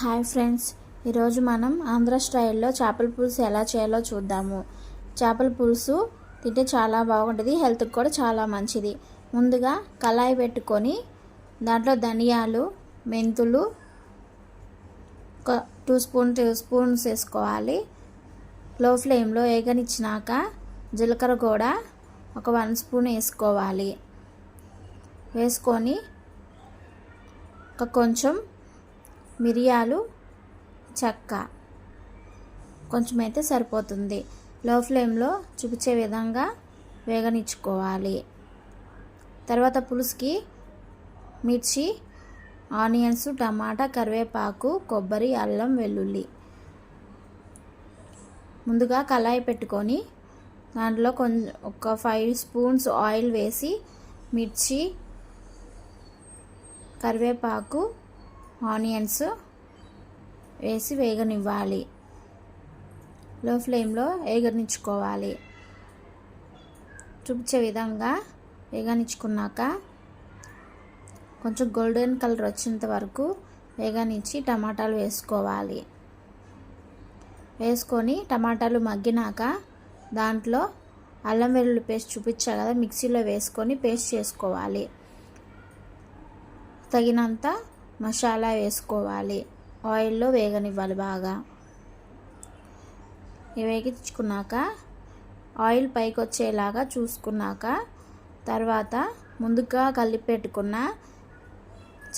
Hi friends ఈరోజు మనం ఆంధ్ర స్టైల్లో చేపల పులుసు ఎలా చేయాలో చూద్దాము. చేపల పులుసు తింటే చాలా బాగుంటుంది హెల్త్కి కూడా చాలా మంచిది. ముందుగా కళాయి పెట్టుకొని దాంట్లో ధనియాలు మెంతులు ఒక టూ స్పూన్ టూ స్పూన్స్ వేసుకోవాలి. లో ఫ్లేమ్లో వేగనిచ్చినాక జీలకర్ర కూడా ఒక వన్ స్పూన్ వేసుకోవాలి. వేసుకొని ఒక కొంచెం మిరియాలు చెక్క. కొంచెం అయితే సరిపోతుంది. లో ఫ్లేమ్లో చూపించే విధంగా వేగనిచ్చుకోవాలి. తర్వాత పులుసుకి మిర్చి ఆనియన్స్ టమాటా కరివేపాకు కొబ్బరి అల్లం వెల్లుల్లి. ముందుగా కళాయి పెట్టుకొని దాంట్లో కొంచెం ఒక ఫైవ్ స్పూన్స్ ఆయిల్ వేసి మిర్చి కరివేపాకు ఆనియన్స్ వేసి వేగనివ్వాలి. లో ఫ్లేమ్లో వేగనిచ్చుకోవాలి చూపించే విధంగా వేగనిచ్చుకున్నాక కొంచెం గోల్డెన్ కలర్ వచ్చేంత వరకు వేగనిచ్చి టమాటాలు వేసుకోవాలి. వేసుకొని టమాటాలు మగ్గినాక దాంట్లో అల్లం వెల్లుల్లి పేస్ట్ చూపించా కదా మిక్సీలో వేసుకొని పేస్ట్ చేసుకోవాలి. తగినంత మసాలా వేసుకోవాలి. ఆయిల్లో వేగనివ్వాలి బాగా. వేగించుకున్నాక ఆయిల్ పైకి వచ్చేలాగా చూసుకున్నాక తర్వాత ముందుగా కలిపి పెట్టుకున్న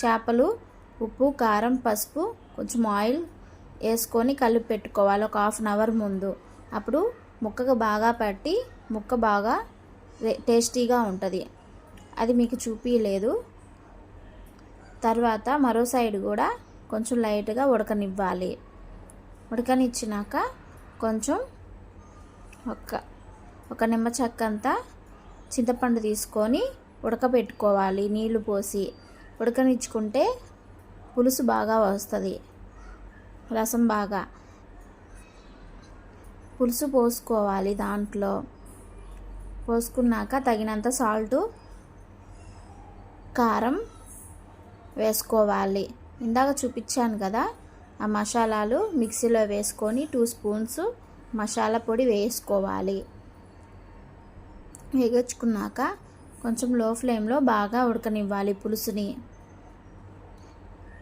చేపలు ఉప్పు కారం పసుపు కొంచెం ఆయిల్ వేసుకొని కలిపి పెట్టుకోవాలి ఒక హాఫ్ అన్ అవర్ ముందు. అప్పుడు ముక్కకు బాగా పట్టి ముక్క బాగా టేస్టీగా ఉంటుంది. అది మీకు చూపించలేదు తర్వాత మరో సైడ్ కూడా కొంచెం లైట్గా ఉడకనివ్వాలి. ఉడకనిచ్చినాక కొంచెం ఒక ఒక నిమ్మ చెక్క అంతా చింతపండు తీసుకొని ఉడకబెట్టుకోవాలి నీళ్ళు పోసి. ఉడకనిచ్చుకుంటే పులుసు బాగా వస్తుంది. రసం బాగా. పులుసు పోసుకోవాలి దాంట్లో. పోసుకున్నాక తగినంత సాల్టు కారం వేసుకోవాలి. ఇందాక చూపించాను కదా ఆ మసాలాలు మిక్సీలో వేసుకొని టూ స్పూన్స్ మసాలా పొడి వేసుకోవాలి. వేగించుకున్నాక కొంచెం లో ఫ్లేమ్లో బాగా ఉడకనివ్వాలి పులుసుని.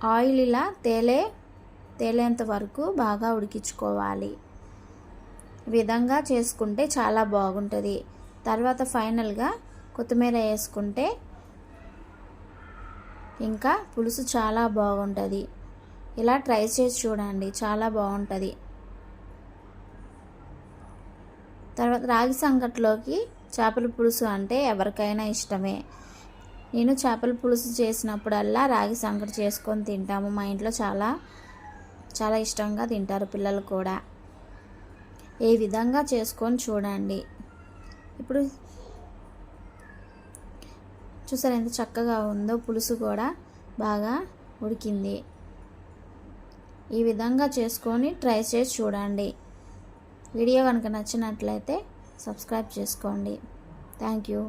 ఆయిల్ ఇలా తేలే తేలేంత వరకు బాగా ఉడికించుకోవాలి. విధంగా చేసుకుంటే చాలా బాగుంటుంది. తర్వాత ఫైనల్గా కొత్తిమీర వేసుకుంటే ఇంకా పులుసు చాలా బాగుంటుంది. ఇలా ట్రై చేసి చూడండి చాలా బాగుంటుంది. తర్వాత రాగి సంగట్లోకి చేపల పులుసు అంటే ఎవరికైనా ఇష్టమే. నేను చేపల పులుసు చేసినప్పుడల్లా రాగి సంగటి చేసుకొని తింటాము. మా ఇంట్లో చాలా చాలా ఇష్టంగా తింటారు పిల్లలు కూడా. ఏ విధంగా చేసుకొని చూడండి. ఇప్పుడు చూసారు ఎంత చక్కగా ఉందో పులుసు కూడా బాగా ఉడికింది. ఈ విధంగా చేసుకొని ట్రై చేసి చూడండి. వీడియో కనుక నచ్చినట్లయితే సబ్స్క్రైబ్ చేసుకోండి. Thank you.